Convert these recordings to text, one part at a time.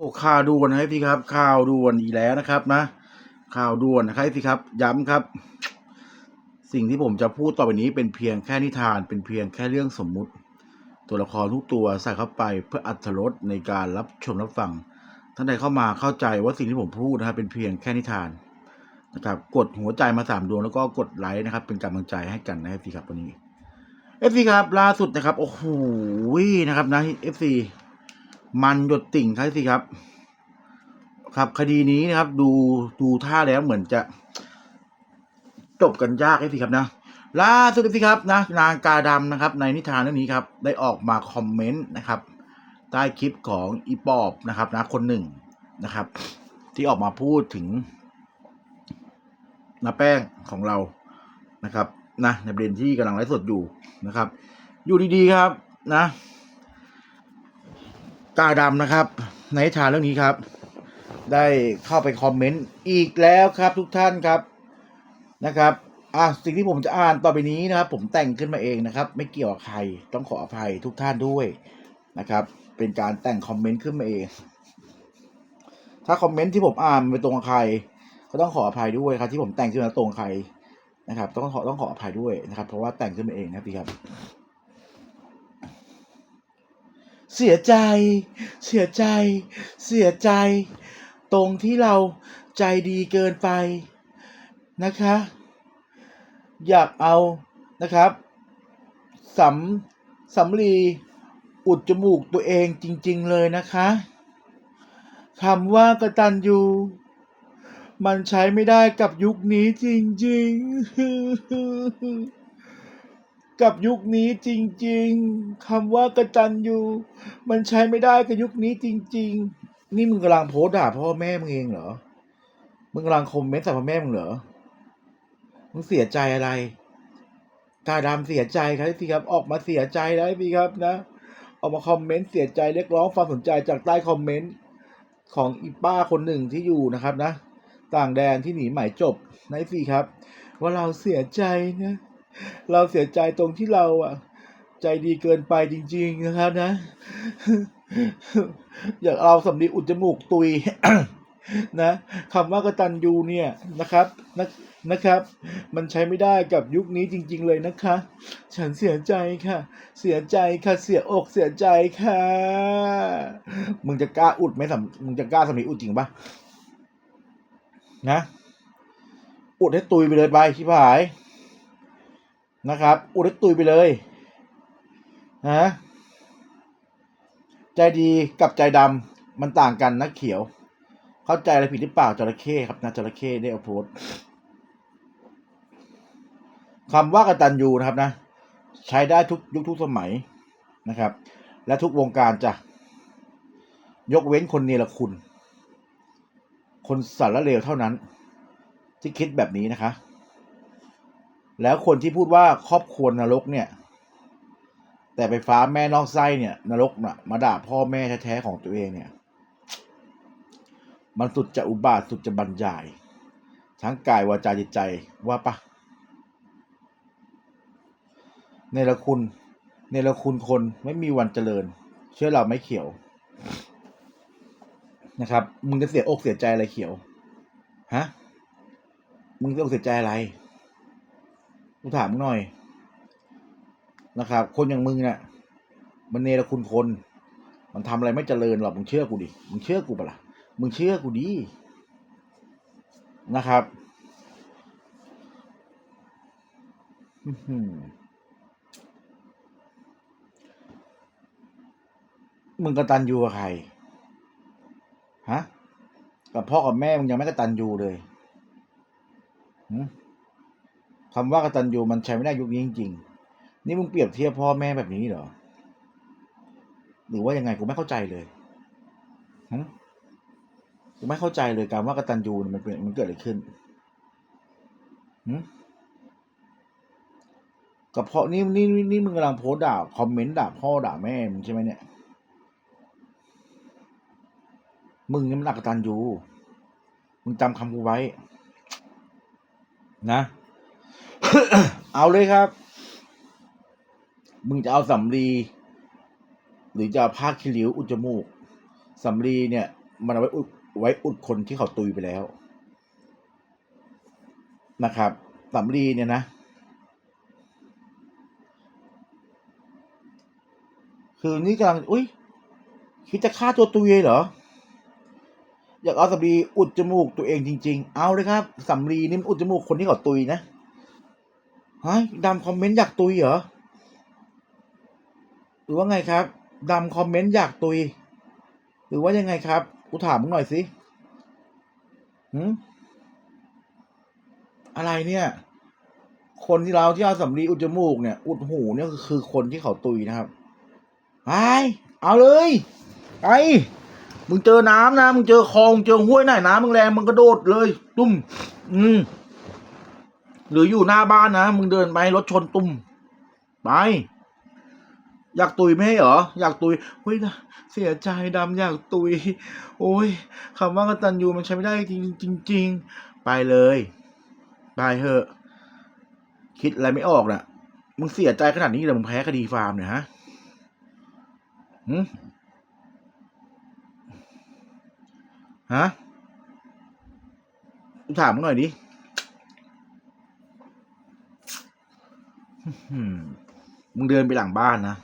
โอ้ข่าวด่วนนะครับพี่ครับข่าวด่วนอีกแล้วนะครับนะข่าวด่วนนะครับพี่ครับ ย้ำครับ สิ่งที่ผมจะพูดต่อไปนี้เป็นเพียงแค่นิทาน เป็นเพียงแค่เรื่องสมมุติ ตัวละครทุกตัวใส่เข้าไปเพื่ออัตรสในการรับชมรับฟังท่านใดเข้ามาเข้าใจว่าสิ่งที่ผมพูดนะครับเป็นเพียงแค่นิทานนะครับ กดหัวใจมาสามดวงแล้วก็กดไลค์นะครับ เป็นกำลังใจให้กันนะครับพี่ครับวันนี้เอฟซีครับล่าสุดนะครับโอ้โหนะครับนะเอฟซี มันหยดติ่งครับสิครับครับคดีนี้นะครับ ดูดูท่าแล้วเหมือนจะ จบกันยากไอ้สิครับนะล่าสุดสิครับนะนางกาดำนะครับ ในนิทานเรื่องนี้ครับ ได้ออกมาคอมเมนต์นะครับใต้คลิปของอีปอบนะครับนะคนหนึ่งนะครับ ที่ออกมาพูดถึงนาแป้งของเรานะครับนะในประเด็นที่กำลังไลฟ์สดอยู่นะครับ อยู่ดีๆครับนะ กาดำนะครับ ในนิทานเรื่องนี้ครับ ได้เข้าไปคอมเมนต์อีกแล้วครับทุกท่านครับนะครับอะสิ่งที่ผมจะอ่านต่อไปนี้นะครับ ผมแต่งขึ้นมาเองนะครับ ไม่เกี่ยวกับใครต้องขออภัยทุกท่านด้วยนะครับ เป็นการแต่งคอมเมนต์ขึ้นมาเอง ถ้าคอมเมนต์ที่ผมอ่านไปตรงกับใคร ก็ต้องขออภัยด้วยครับ ที่ผมแต่งขึ้นมาตรงใครนะครับ ต้องขอต้องขออภัยด้วยนะครับ เพราะว่าแต่งขึ้นมาเองนะครับพี่ครับ เสียใจ เสียใจ เสียใจ ตรงที่เราใจดีเกินไปนะคะ อยากเอานะครับสำสำลีอุดจมูกตัวเองจริง ๆ เลยนะคะคำว่ากระตันยูมันใช้ไม่ได้กับยุคนี้จริง ๆ กับยุคนี้จริง ๆ คำว่ากระตันยูมันใช้ไม่ได้กับยุคนี้จริง ๆ นี่มึงกำลังโพส์ด่าพ่อแม่มึงเองเหรอ มึงกำลังคอมเมนต์ใส่พ่อแม่มึงเหรอ มึงเสียใจอะไรกาดำเสียใจครับพี่ครับ ออกมาเสียใจแล้วพี่ครับนะ ออกมาคอมเมนต์เสียใจเรียกร้องความสนใจจากใต้คอมเมนต์ของอีป้าคนหนึ่งที่อยู่นะครับนะ ต่างแดนที่หนีหมายจบนะพี่ครับ ว่าเราเสียใจนะ เราเสียใจตรงที่เราอะ ใจดีเกินไปจริง ๆ นะครับนะ อยากเอาสำลีอุดจมูกตุยนะคำว่ากตัญญูเนี่ยนะครับนะนะครับ มันใช้ไม่ได้กับยุคนี้จริง ๆ เลยนะคะ ฉันเสียใจค่ะ เสียใจค่ะเสียอกเสียใจค่ะ มึงจะกล้าอุดไหมสำมึงจะกล้าสำลีอุดจริงปะนะ อุดให้ตุยไปเลยไปชิบหาย นะครับ อุดตุยไปเลยฮะใจดีกับใจดำมันต่างกันนะเขียว เข้าใจอะไรผิดหรือเปล่าจระเข้ครับนะจระเข้ได้เอาโพสคำว่ากตัญญูนะครับนะ ใช้ได้ทุกยุคทุกสมัยนะครับ และทุกวงการจะยกเว้นคนเนรคุณ คนสารเลวเท่านั้น ที่คิดแบบนี้นะคะ แล้วคนที่พูดว่าครอบครัวนรกเนี่ย แต่ไปฟ้าแม่นอกไส้เนี่ย นรกน่ะ มาด่าพ่อแม่แท้ๆของตัวเองเนี่ย มันสุดจะอุบาทสุดจะบรรยาย ทั้งกายวาจาจิตใจว่าปะเนรคุณเนรคุณคนไม่มีวันเจริญ เชื่อเราไม่เขียวนะครับ มึงจะเสียอกเสียใจอะไรเขียว ฮะ มึงเสียอกเสียใจอะไร กูถามมึงหน่อยนะครับ คนอย่างมึงเนี่ยมันเนรคุณคน มันทำอะไรไม่เจริญหรอกมึงเชื่อกูดิมึงเชื่อกูปะล่ะมึงเชื่อกูดินะครับมึงกตันยูกับใครฮะกับพ่อกับแม่มึงยังไม่กตันยูเลยหึ คำว่ากตันยูมันใช้ไม่ได้ยุคนี้จริงๆ นี่มึงเปรียบเทียบพ่อแม่แบบนี้เหรอ หรือว่ายังไงกูไม่เข้าใจเลยหึกูไม่เข้าใจเลยการว่ากตันยูมันเป็นมันเกิดอะไรขึ้นหึกับพ่อนี่นี่นี่นี่มึงกำลังโพสด่าคอมเมนต์ด่าพ่อด่าแม่มึงใช่ไหมเนี่ย มึงนี่มันอักตันยูมึงจำคำกูไว้ นะ เอาเลยครับ มึงจะเอาสำลีหรือจะเอาผ้าคีริ้วอุดจมูกสำลีเนี่ย มันเอาไว้อุดไว้อุดคนที่เขาตุยไปแล้ว นะครับสำลีเนี่ยนะคือนี่กำลังอุ้ยคิดจะฆ่าตัวตุยเลยเหรอ อยากเอาสำลีอุดจมูกตัวเองจริง ๆ เอาเลยครับสำลีนี่อุดจมูกคนที่เขาตุยนะ ฮ้ยดำคอมเมนต์อยากตุยเหรอ หรือว่าไงครับดำคอมเมนต์อยากตุย หรือว่ายังไงครับกูถามมึงหน่อยสิหืมอะไรเนี่ย คนที่เราที่เอาสำลีอุดจมูกเนี่ย อุดหูเนี่ยคือคนที่เขาตุยนะครับไปเอาเลยไปมึงเจอน้ำนะมึงเจอคลองเจอห้วยไหนน้ำมึงแรงมึงกระโดดเลยตุ้ม อืม หรืออยู่หน้าบ้านนะมึงเดินไปรถชนตุ้มไปอยากตุยไหมเหรออยากตุยเฮ้ยนะเสียใจดำอยากตุย โอ้ยคำว่ากตัญญูมันใช้ไม่ได้จริงจริงไปเลย ไปเถอะ คิดอะไรไม่ออกน่ะมึงเสียใจขนาดนี้เลยมึงแพ้คดีฟาร์มเนี่ยฮะหืมฮะถามมึงหน่อยดิ มึงเดินไปหลังบ้านนะ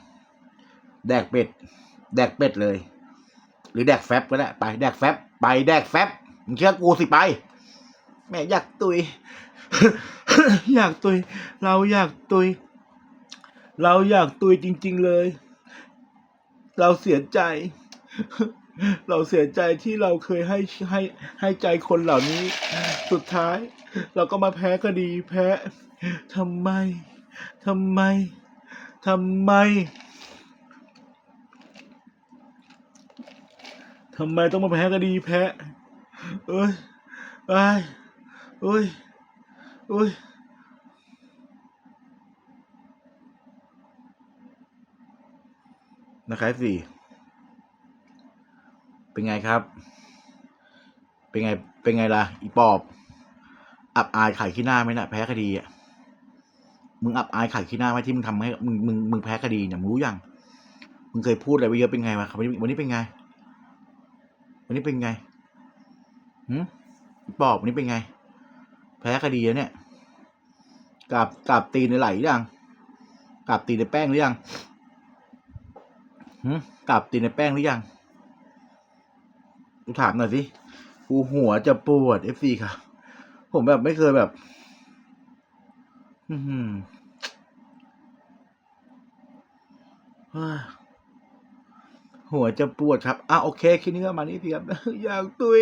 แดกเป็ด แดกเป็ดเลย หรือแดกแฟบก็ได้ ไป แดกแฟบ ไป แดกแฟบ มึงเชื่อกูสิไป แม่อยากตุย อยากตุย เราอยากตุย เราอยากตุยจริง ๆเลย เราเสียใจ เราเสียใจที่เราเคยให้ให้ให้ใจคนเหล่านี้ สุดท้าย เราก็มาแพ้คดีแพ้ทำไม ทำไม ทำไม ทำไมต้องมาแพ้คดีแพ้ เอ้ยเอ้ยเอ้ยเอ้ยนะครับสี่เป็นไงครับ เป็นไง เป็นไงล่ะ อีปอบ อับอายขายขี้หน้าไหมนะ่ะ แพ้คดีอะ มึงอับอายขายขี้หน้าไหมที่มึงทำให้มึงมึงมึงแพ้คดีเนี่ยมึงรู้ยังมึงเคยพูดอะไรไว้เยอะเป็นไงวะวันนี้วันนี้เป็นไง วันนี้เป็นไงหืมปอบวันนี้เป็นไง แพ้คดีแล้วเนี่ยกราบกราบตีนในไหลหรือยังกราบตีนในแป้งหรือยังหืมกับตีนในแป้งหรือยังกูถามหน่อยสิกูหัวจะปวดเอฟซีค่ะ ผมแบบไม่เคยแบบ อือหือเฮ้ยหัวจะปวดครับ อะโอเค คลิปนี้ก็มานี้สิครับ อยากตุย